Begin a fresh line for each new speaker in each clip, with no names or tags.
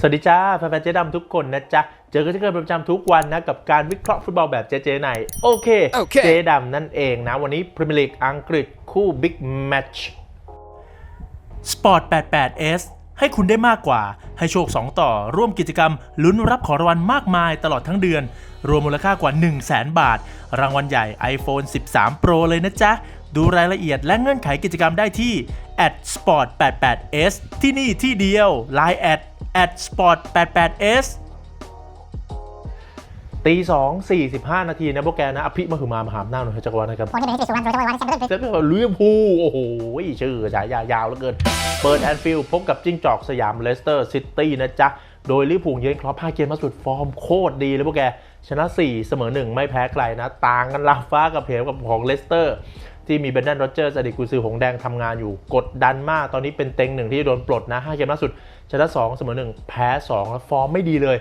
สวัสดีจ้าแฟนๆเจ๊ดำทุกคนนะจ๊ะ เจอกันที่เกิดประจำทุกวันนะกับการวิเคราะห์ฟุตบอลแบบเจ๊ๆในโอเค
โอเค
เจ๊ดำนั่นเองนะ วันนี้พรีเมียร์ลีกอังกฤษคู่บิ๊กแมตช์
Sport 88S ให้คุณได้มากกว่า ให้โชค 2 ต่อ ร่วมกิจกรรม ลุ้นรับของรางวัลมากมายตลอดทั้งเดือน รวมมูลค่ากว่า 1 0 0 0 0แบาท รางวัลใหญ่ iPhone 13 Pro เลยนะจ๊ะ ดูรายละเอียดและเงื่อนไขกิจกรรมได้ที่ @sport88s ที่นี่ที่เดียว Line at @sport88s
ตีสองสี่สิบห้านาทีนะพวกแกนะ อภิมหึมามหาอำนาจหนุนจักรวาลนะครับ
คนที่เป็นที่สุวรรณโดยเฉพาะวันที่แชมเปี้ยนส์ลีก
แล้วก็ลิเวอร์พูลโอ้โห ชื่อฉายายาวเหลือเกิน เปิดแอนฟิลด์พบกับจิ้งจอกสยามเลสเตอร์ซิตี้นะจ๊ะ โดยลิเวอร์พูลเยือนครอป5เกมล่าสุดฟอร์มโคตรดีเลยพวกแก ชนะ 4 เสมอ 1 ไม่แพ้ใครนะ ต่างกันลาฟ้ากับเหวกับของเลสเตอร์ ที่มีเบนดันโรเจอร์สอดีตกุซือหงแดงทำงานอยู่กดดันมาก ตอนนี้เป็นเต็งหนึ่งที่โดนปลดนะ5เกมล่าสุดชนะ2เสมอ1 แพ้ 2 แล้วฟอร์มไม่ดีเลย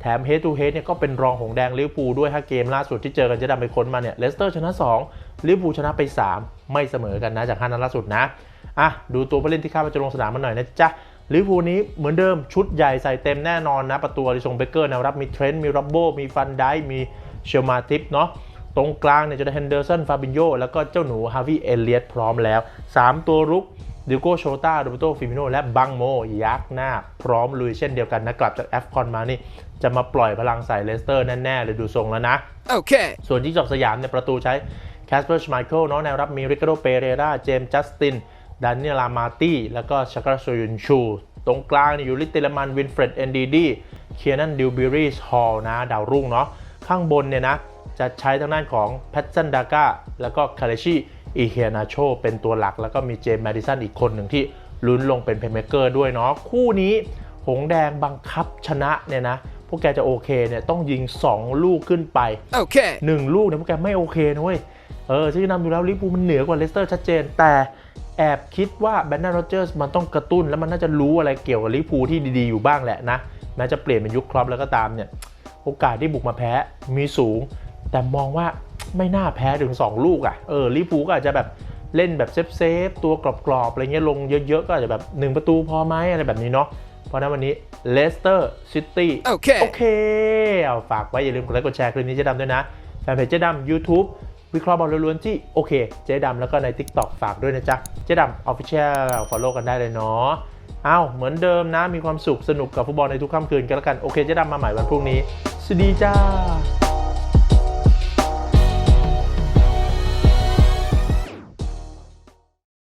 แถม head to head เนี่ยก็เป็นรองหงแดงลิเวอร์พูลด้วย 5 เกมล่าสุดที่เจอกันจะดำไปค้นมาเนี่ยเลสเตอร์ชนะ 2ลิเวอร์พูลชนะไป 3 ไม่เสมอกันนะจาก5นัดล่าสุดนะอะดูตัวผู้เล่นที่คาดว่าจะลงสนามมาหน่อยนะจ๊ะลิเวอร์พูลนี้เหมือนเดิมชุดใหญ่ใส่เต็มแน่นอนนะประตูอริซงเบเกอร์แนวรับมีเทรนต์มีร็อบโบมีฟันไดมีเชลมาติปเนาะ ตรงกลางเนี่ยจะได้เฮนเดอร์สันฟาบินโยแล้วก็เจ้าหนูฮาวิเอเลียตพร้อมแล้ว 3 ตัวรุกดิโก้โชตาโรเบโตฟิมิโนและบังโม ยักษ์หน้า พร้อมลุยเช่นเดียวกันนะ กลับจากแอฟคอนมานี่ จะมาปล่อยพลังใส่เลสเตอร์แน่ ๆ เลยดูทรงแล้วนะ
Okay.
ส่วนที่จอกสยามเนี่ยประตูใช้แคสเปอร์ชไมเคิลเนาะแนวรับมีริคาโดเปเรราเจมส์จัสตินดานิเอลามาตี้แล้วก็ชากราโซยุนชู ตรงกลางเนี่ยอยู่ลิตเตลมันวินเฟรดเอนดีดีเคียนันดิวบิรีสฮอลนะดาวรุ่งเนาะข้างบนเนี่ยนะ จะใช้ทางด้านของแพทซันดาก้าแล้วก็คาเลชิอีเฮียนาโชเป็นตัวหลัก แล้วก็มีเจมส์แมดิสันอีกคนหนึ่งที่ลุ้นลงเป็นเพลย์เมเกอร์ด้วยเนาะคู่นี้หงแดงบังคับชนะเนี่ยนะพวกแกจะโอเคเนี่ยต้องยิง 2 ลูกขึ้นไป
Okay.
หนึ่งลูกเนี่ยพวกแกไม่โอเคนะเว้ยเออที่นำดูแล้วลิเวอร์พูลมันเหนือกว่าเลสเตอร์ชัดเจน แต่แอบคิดว่าแบนนาโรเจอร์สมันต้องกระตุ้นแล้วมันน่าจะรู้อะไรเกี่ยวกับลิเวอร์พูลที่ดีๆอยู่บ้างแหละนะแม้จะเปลี่ยนเป็นยุคครอปแล้วก็ตามเนี่ยโอกาสที่บุกมาแพ้มีสูง แต่มองว่าไม่น่าแพ้ถึง 2 ลูกอะ่ะเออลิเวอร์พูลก็อาจจะแบบเล่นแบบเซฟๆตัวกรอบๆอะไรเงี้ยลงเยอะๆ ก็อาจจะแบบ 1 ประตูพอไหมอะไรแบบนี้เนาะเพราะฉะนั้นวันนี้เลสเตอร์ซิตี้
โอเค
โอเคเอาฝากไว้อย่าลืมกดไลค์กดแชร์คลิปนี้เจ๊ดำด้วยนะแฟนเพจเจ๊ดำ YouTube วิเคราะห์บอลล้วนๆที่โอเค เจ๊ดำแล้วก็ใน TikTok ฝากด้วยนะจ๊ะ เจ๊ดำ Official Follow กันได้เลยเนาะอ้าวเหมือนเดิมนะ มีความสุขสนุกกับฟุตบอลในทุกค่ำคืนกันแล้วกัน โอเค เจ๊ดำมาใหม่วันพรุ่งนี้ สวัสดีจ้า